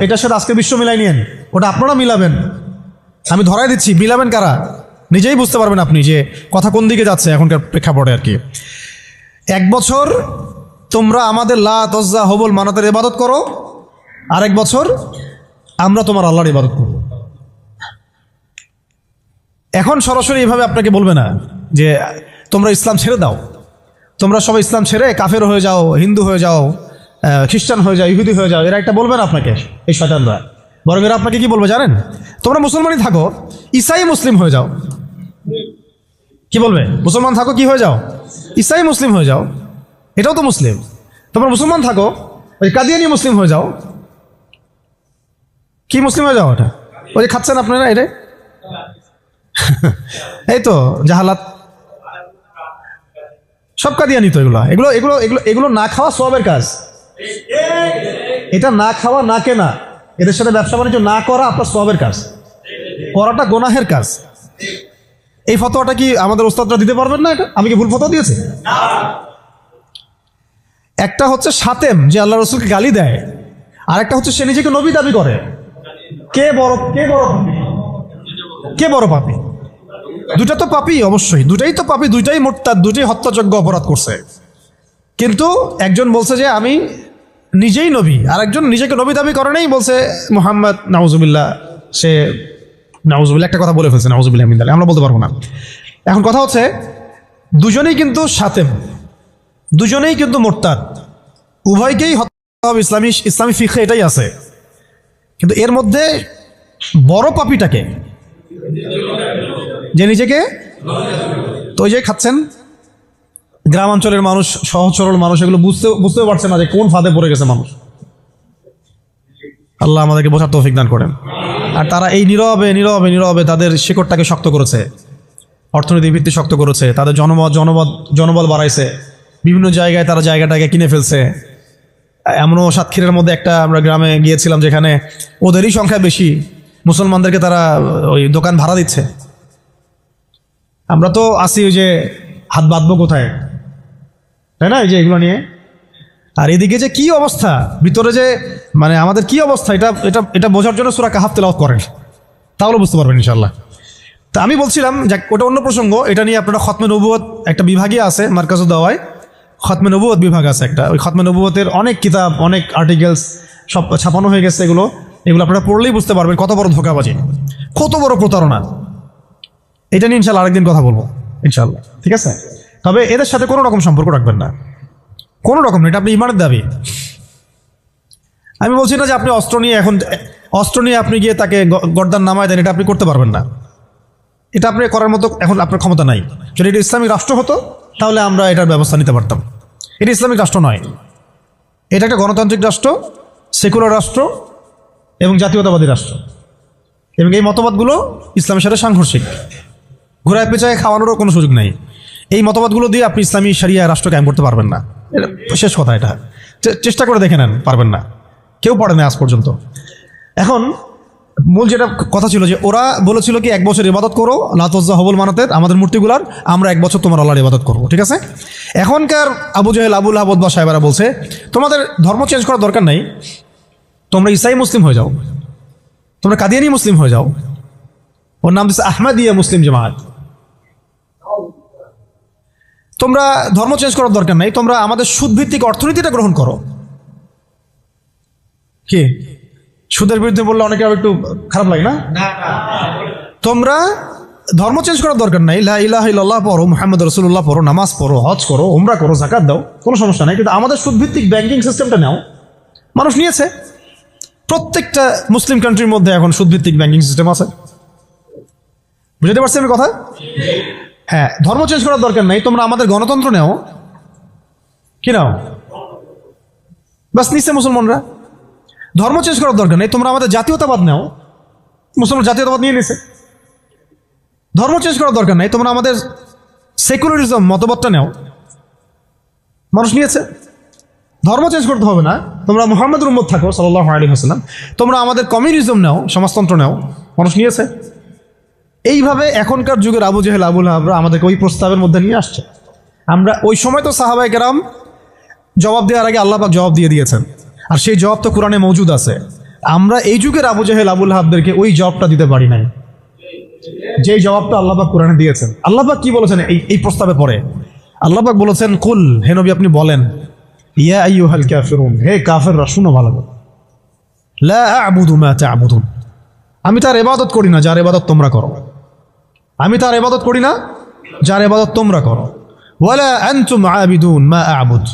এটার সাথে আজকে বিশ্ব মিলাই নিয়েন। ওটা আপনারা মিলাবেন। আমি ধরাই দিচ্ছি মিলাবেন কারা? নিজেই বুঝতে পারবেন আপনি যে কথা কোন দিকে যাচ্ছে এখনকার প্রেক্ষাপটে আর কি। এক বছর তোমরা আমাদের লা তজ্জা হবল মানাতের ইবাদত করো আরেক বছর আমরা তোমার আল্লাহর ইবাদত করব। এখন সরাসরি এভাবে আপনাকে বলবে না যে তোমরা ইসলাম ছেড়ে দাও। তোমরা সবাই ইসলাম ছেড়ে কাফের হয়ে যাও হিন্দু হয়ে যাও খ্রিস্টান হয়ে যাও, ইহুদি হয়ে যাও, এরা একটা বলবে না আপনাকে, এই শয়তানরা বরং এরা আপনাকে কি বলবে জানেন? তোমরা মুসলমানই থাকো ইসাই মুসলিম হয়ে যাও। কি বলবে? মুসলমান থাকো, কি হয়ে যাও? ইসাই মুসলিম হয়ে যাও, এটাও তো মুসলিম। তোমরা মুসলমান থাকো, ওই কাদিয়ানি মুসলিম হয়ে যাও। কি মুসলিম হয়ে যাও ওটা? ওই খাচ্ছেন আপনারা এটা এই তো, জাহালাত। সব কাদিয়ানি তো এগুলো। এগুলো এগুলো এগুলো এগুলো না খাওয়া সবের কাজ। এটা না খাওয়া, না কেনা, এদের সাথে ব্যবসা বাণিজ্য না করা আপনার সবের কাজ। করাটা গোনাহের কাজ। এই ফতোয়াটা কি আমাদের ওস্তাদরা দিতে পারবেন না এটা? আমি কি ভুল ফতোয়া দিয়েছি? একটা হচ্ছে সাতেম, যে আল্লাহ রসুলকে গালি দেয়। আর একটা হচ্ছে সে নিজেকে নবী দাবি করে। কে বড় কে বড়? কে বড় পাপি? দুটা তো পাপি অবশ্যই। দুটাই তো পাপি, দুইটাই মোট্টার দুটাই হত্যাযোগ্য অপরাধ করছে। কিন্তু একজন বলছে যে আমি নিজেই নবী। আর একজন নিজেকে নবী দাবি করে নেই, বলছে, মোহাম্মদ, নাউজুবিল্লাহ। সে নাউজুবিল্লাহ, একটা কথা বলে ফেলছে, নাউজুবিল্লাহ মিন আমরা বলতে পারব না। এখন কথা হচ্ছে, দুজনেই কিন্তু সাতেম। দুজনেই কিন্তু মোরতাদ। উভয়কেই হত্যা ইসলামী ইসলামী ফিখে এটাই আছে। কিন্তু এর মধ্যে বড় পাপিটাকে, যে নিজেকে তো যে খাচ্ছেন গ্রাম অঞ্চলের মানুষ, সহজ সরল মানুষ, এগুলো বুঝতে, বুঝতেও পারছে না যে কোন ফাঁদে পড়ে গেছে মানুষ। আল্লাহ আমাদেরকে বোঝার তৌফিক দান করেন। আর তারা এই নীরবে নীরবে নীরবে তাদের শিকড়টাকে শক্ত করেছে, অর্থনৈতিক ভিত্তি শক্ত করেছে, তাদের জনমত জনবল জনবল বাড়াইছে। বিভিন্ন জায়গায় তারা জায়গাটাকে কিনে ফেলছে। এমনও সাতক্ষীরের মধ্যে একটা আমরা গ্রামে গিয়েছিলাম যেখানে ওদেরই সংখ্যা বেশি, মুসলমানদেরকে তারা ওই দোকান ভাড়া দিচ্ছে। আমরা তো আসি ওই যে হাত বাঁধবো কোথায়? তাই না? এই যে এগুলো নিয়ে। আর এদিকে যে কি অবস্থা? ভিতরে যে মানে আমাদের কি অবস্থা? এটা এটা এটা বোঝার জন্য সুরা কাহাফ তেলাওয়াত করেন। তাহলে বুঝতে পারবেন ইনশাল্লাহ তা আমি বলছিলাম যে ওটা অন্য প্রসঙ্গ। এটা নিয়ে আপনারা খতমে নবুয়ত একটা বিভাগই আছে মার্কাজু দাওয়ায়। খতমে নবুয়ত বিভাগ আছে একটা। ওই খতমে নবুয়তের অনেক কিতাব, অনেক আর্টিকেলস সব ছাপানো হয়ে গেছে এগুলো। এগুলো আপনারা পড়লেই বুঝতে পারবেন কত বড় ধোকাবাজি, কত বড় প্রতারণা। এটা নিয়ে ইনশাল্লাহ আরেকদিন কথা বলব ইনশাল্লাহ ঠিক আছে? তবে এদের সাথে কোনো রকম সম্পর্ক রাখবেন না। কোনো রকম এটা আপনি ইমানের দাবি। আমি বলছি না যে আপনি অস্ত্র নিয়ে এখন, অস্ত্র নিয়ে আপনি গিয়ে তাকে গর্দান নামায় দেন, এটা আপনি করতে পারবেন না। এটা আপনি করার মতো এখন আপনার ক্ষমতা নাই। যদি এটা ইসলামিক রাষ্ট্র হতো, তাহলে আমরা এটার ব্যবস্থা নিতে পারতাম। এটা ইসলামিক রাষ্ট্র নয়। এটা একটা গণতান্ত্রিক রাষ্ট্র, সেকুলার রাষ্ট্র এবং জাতীয়তাবাদী রাষ্ট্র। এবং এই মতবাদগুলো ইসলামের সাথে সাংঘর্ষিক। ঘোরায় পেঁচায় খাওয়ানোরও কোনো সুযোগ নেই। এই মতবাদগুলো দিয়ে আপনি ইসলামী সারিয়া রাষ্ট্র কায়েম করতে পারবেন না। এটা শেষ কথা এটা। চেষ্টা করে দেখে নেন পারবেন না। কেউ পারে না আজ পর্যন্ত। এখন মূল যেটা কথা ছিল যে ওরা বলেছিল কি এক বছর ইবাদত করো লাতজ্জা হবল মানাতের আমাদের মূর্তিগুলার আমরা এক বছর তোমার আল্লাহর ইবাদত করব ঠিক আছে? এখনকার আবু জাহেল আবুল আহবদ বা সাহেবারা বলছে তোমাদের ধর্ম চেঞ্জ করার দরকার নাই তোমরা ইসাই মুসলিম হয়ে যাও। তোমরা কাদিয়ানি মুসলিম হয়ে যাও। ওর নাম দিচ্ছে আহমাদিয়া মুসলিম জামাত। তোমরা ধর্ম চেঞ্জ করার দরকার নাই তোমরা আমাদের সুদভিত্তিক অর্থনীতিটা গ্রহণ করো। কি? সুদের বিরুদ্ধে বললে অনেকে আবার একটু খারাপ লাগে না? তোমরা ধর্ম চেঞ্জ করার দরকার নাই। ইলাহা ইল্লাল্লাহ পড়ো মুহাম্মদ রসুল্লাহ পড়ো নামাজ পড়ো হজ করো উমরা করো জাকাত দাও কোনো সমস্যা নাই। কিন্তু আমাদের সুদভিত্তিক ব্যাংকিং সিস্টেমটা নাও। মানুষ নিয়েছে। প্রত্যেকটা মুসলিম কান্ট্রির মধ্যে এখন সুদভিত্তিক ব্যাংকিং সিস্টেম আছে। বুঝতে পারছি আমি কথা? হ্যাঁ ধর্ম চেঞ্জ করার দরকার নাই, তোমরা আমাদের গণতন্ত্র নেও। কি নাও? বাস নিচ্ছে মুসলমানরা। ধর্ম চেঞ্জ করার দরকার নেই, তোমরা আমাদের জাতীয়তাবাদ নাও। মুসলমান জাতীয়তাবাদ নিয়ে নিছে। ধর্ম চেঞ্জ করার দরকার নেই, তোমরা আমাদের সেকুলারিজম মতবাদটা নেও। মানুষ নিয়েছে। ধর্ম চেঞ্জ করতে হবে না, তোমরা মোহাম্মদ উম্মদ থাকো সাল্লাহ আলী হাসলাম তোমরা আমাদের কমিউনিজম নেও, সমাজতন্ত্র নাও। মানুষ নিয়েছে। এইভাবে এখনকার যুগের আবু জাহেল, আবুল হাবরা আমাদেরকে ওই প্রস্তাবের মধ্যে নিয়ে আসছে। আমরা ওই সময় তো সাহাবাই কেরাম জবাব দেওয়ার আগে আল্লাহ পাক জবাব দিয়ে দিয়েছেন। আর সেই জবাব তো কোরআনে মজুদ আছে। আমরা এই যুগের আবু জাহেল, আবুল হাবদেরকে ওই জবাবটা দিতে পারি নাই। যে জবাবটা আল্লাহবাক কোরআনে দিয়েছেন। আল্লাহবাক কি বলেছেন এই এই প্রস্তাবে পরে? আল্লাহবাক বলেছেন, কুল, হে নবী, আপনি বলেন, ইয়া আইয়ুহাল কাফিরুন, হে কাফেররা, শুনো ভালো লা আ'বুদু মা তা'বুদুন। আমি তার ইবাদত করি না, যার ইবাদত তোমরা করো। আমি তার এবাদত করি না যার এবাদত তোমরা করো। ওয়ালা আনতুম আবিদুন মা আ'বুদ।